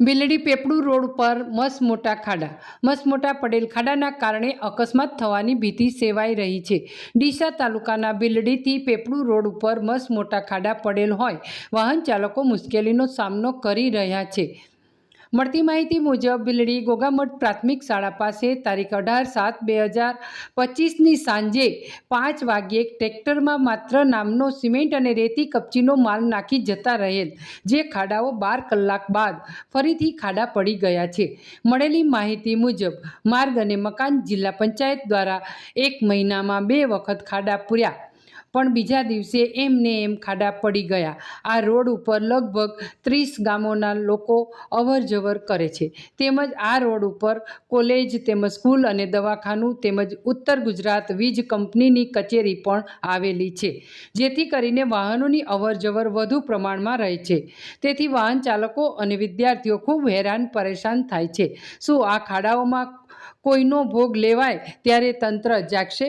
Bildi પેપડુ road પર મસમોટા ખાડા. મસમોટા પડેલ ખાડાના કારણે અકસ્માત થવાની ભીતિ સેવાઈ રહી છે. ડીસા તાલુકાના બિલડીથી પેપડુ રોડ ઉપર મસમોટા ખાડા પડેલ હોય. વાહન ચાલકો મુશ્કેલીનો સામનો કરી રહ્યા છે. મળતી માહિતી મુજબ બિલડી ગોગામઠ પ્રાથમિક શાળા પાસે તારીખ અઢાર સાત બે હજાર પચીસની સાંજે પાંચ વાગ્યે ટ્રેક્ટરમાં માત્ર નામનો સિમેન્ટ અને રેતી કપચીનો માલ નાખી જતા રહેલ, જે ખાડાઓ બાર કલાક બાદ ફરીથી ખાડા પડી ગયા છે. મળેલી માહિતી મુજબ, માર્ગ અને મકાન જિલ્લા પંચાયત દ્વારા એક મહિનામાં બે વખત ખાડા પૂર્યા. પણ બીજા દિવસે એમને એમ ખાડા પડી ગયા. આ રોડ ઉપર લગભગ ત્રીસ ગામોના લોકો અવર જવર કરે છે. તેમજ આ રોડ ઉપર કોલેજ તેમજ સ્કૂલ અને દવાખાનું તેમજ ઉત્તર ગુજરાત વીજ કંપનીની કચેરી પણ આવેલી છે, જેથી કરીને વાહનોની અવર જવર વધુ પ્રમાણમાં રહે છે. તેથી વાહન ચાલકો અને વિદ્યાર્થીઓ ખૂબ હેરાન પરેશાન થાય છે. શું આ ખાડાઓમાં કોઈનો ભોગ લેવાય? ત્યારે તંત્ર જાગશે